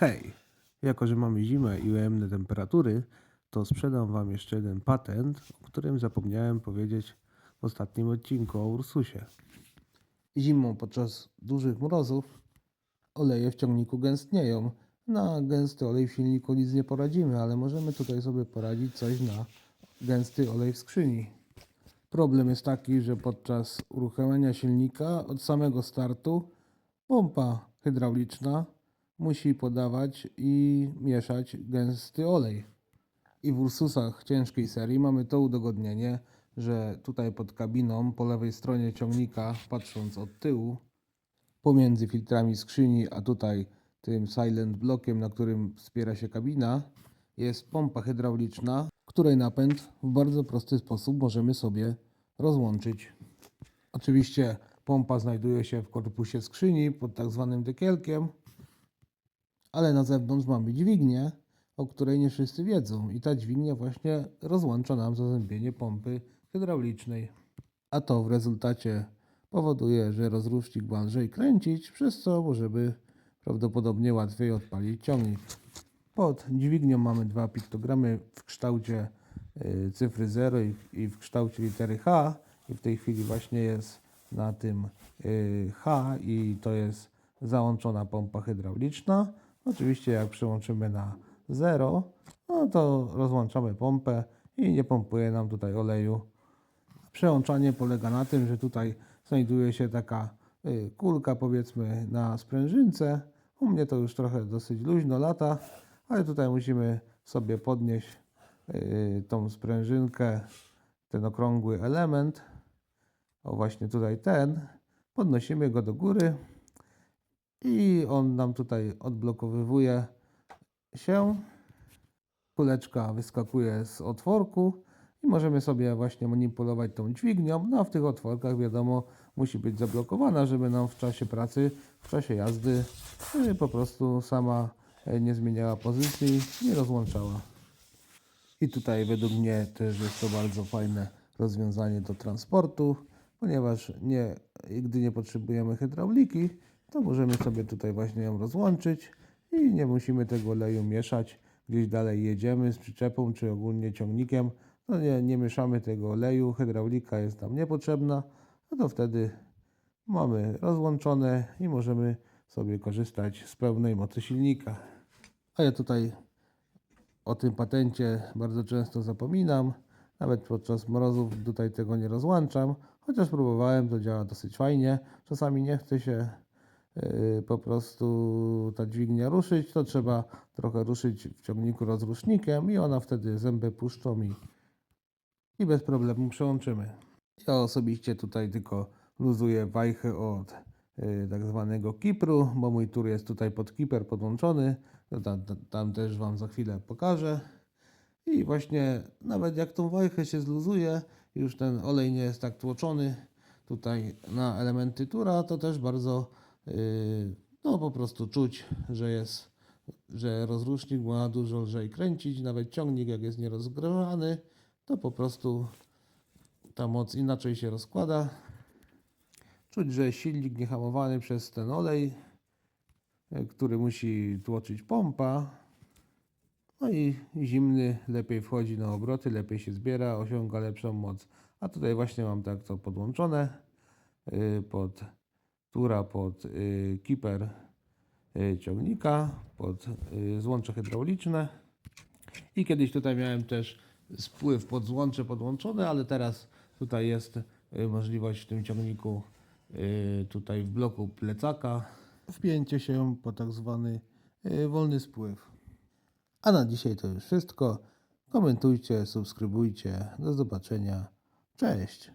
Hej, jako że mamy zimę i ujemne temperatury, to sprzedam Wam jeszcze jeden patent, o którym zapomniałem powiedzieć w ostatnim odcinku o Ursusie. Zimą podczas dużych mrozów oleje w ciągniku gęstnieją. Na gęsty olej w silniku nic nie poradzimy, ale możemy tutaj sobie poradzić coś na gęsty olej w skrzyni. Problem jest taki, że podczas uruchamiania silnika od samego startu pompa hydrauliczna musi podawać i mieszać gęsty olej. I w Ursusach ciężkiej serii mamy to udogodnienie, że tutaj pod kabiną po lewej stronie ciągnika, patrząc od tyłu, pomiędzy filtrami skrzyni, a tutaj tym silent blokiem, na którym wspiera się kabina, jest pompa hydrauliczna, której napęd w bardzo prosty sposób możemy sobie rozłączyć. Oczywiście pompa znajduje się w korpusie skrzyni pod tak zwanym dekielkiem, ale na zewnątrz mamy dźwignię, o której nie wszyscy wiedzą i ta dźwignia właśnie rozłącza nam zazębienie pompy hydraulicznej. A to w rezultacie powoduje, że rozrusznik ma lżej kręcić, przez co możemy prawdopodobnie łatwiej odpalić ciągnik. Pod dźwignią mamy dwa piktogramy w kształcie y, cyfry 0 i, i w kształcie litery H i w tej chwili właśnie jest na tym y, H i to jest załączona pompa hydrauliczna. Oczywiście jak przełączymy na 0, no to rozłączamy pompę i nie pompuje nam tutaj oleju. Przełączanie polega na tym, że tutaj znajduje się taka y, kulka powiedzmy na sprężynce. U mnie to już trochę dosyć luźno lata, ale tutaj musimy sobie podnieść y, tą sprężynkę, ten okrągły element. O właśnie tutaj ten. Podnosimy go do góry i on nam tutaj odblokowywuje się. Kuleczka wyskakuje z otworku i możemy sobie właśnie manipulować tą dźwignią. No a w tych otworkach wiadomo musi być zablokowana, żeby nam w czasie pracy, w czasie jazdy po prostu sama y, nie zmieniała pozycji, nie rozłączała. I tutaj według mnie też jest to bardzo fajne rozwiązanie do transportu, ponieważ nie, gdy nie potrzebujemy hydrauliki, to możemy sobie tutaj właśnie ją rozłączyć i nie musimy tego oleju mieszać. Gdzieś dalej jedziemy z przyczepą czy ogólnie ciągnikiem, to nie, nie mieszamy tego oleju, hydraulika jest nam niepotrzebna, no to wtedy mamy rozłączone i możemy sobie korzystać z pełnej mocy silnika. A ja tutaj o tym patencie bardzo często zapominam. Nawet podczas mrozów tutaj tego nie rozłączam, chociaż próbowałem, to działa dosyć fajnie. Czasami nie chce się po prostu ta dźwignia ruszyć, to trzeba trochę ruszyć w ciągniku rozrusznikiem i ona wtedy zęby puszczą i, i bez problemu przełączymy. Ja osobiście tutaj tylko luzuję wajchę od y, tak zwanego kipru, bo mój tur jest tutaj pod kiper podłączony. No tam, tam, też Wam za chwilę pokażę. I właśnie nawet jak tą wajchę się zluzuje, już ten olej nie jest tak tłoczony tutaj na elementy tura, to też bardzo no po prostu czuć, że jest, że rozrusznik ma dużo lżej kręcić, nawet ciągnik jak jest nierozgrzewany, to po prostu ta moc inaczej się rozkłada. Czuć, że silnik niehamowany przez ten olej, e, który musi tłoczyć pompa. No i zimny lepiej wchodzi na obroty, lepiej się zbiera, osiąga lepszą moc. A tutaj właśnie mam tak to podłączone y, pod tura, pod y, kiper y, ciągnika, pod y, złącze hydrauliczne. I kiedyś tutaj miałem też spływ pod złącze podłączone, ale teraz tutaj jest możliwość w tym ciągniku tutaj w bloku plecaka wpięcie się po tak zwany wolny spływ. A na dzisiaj to już wszystko. Komentujcie, subskrybujcie. Do zobaczenia. Cześć.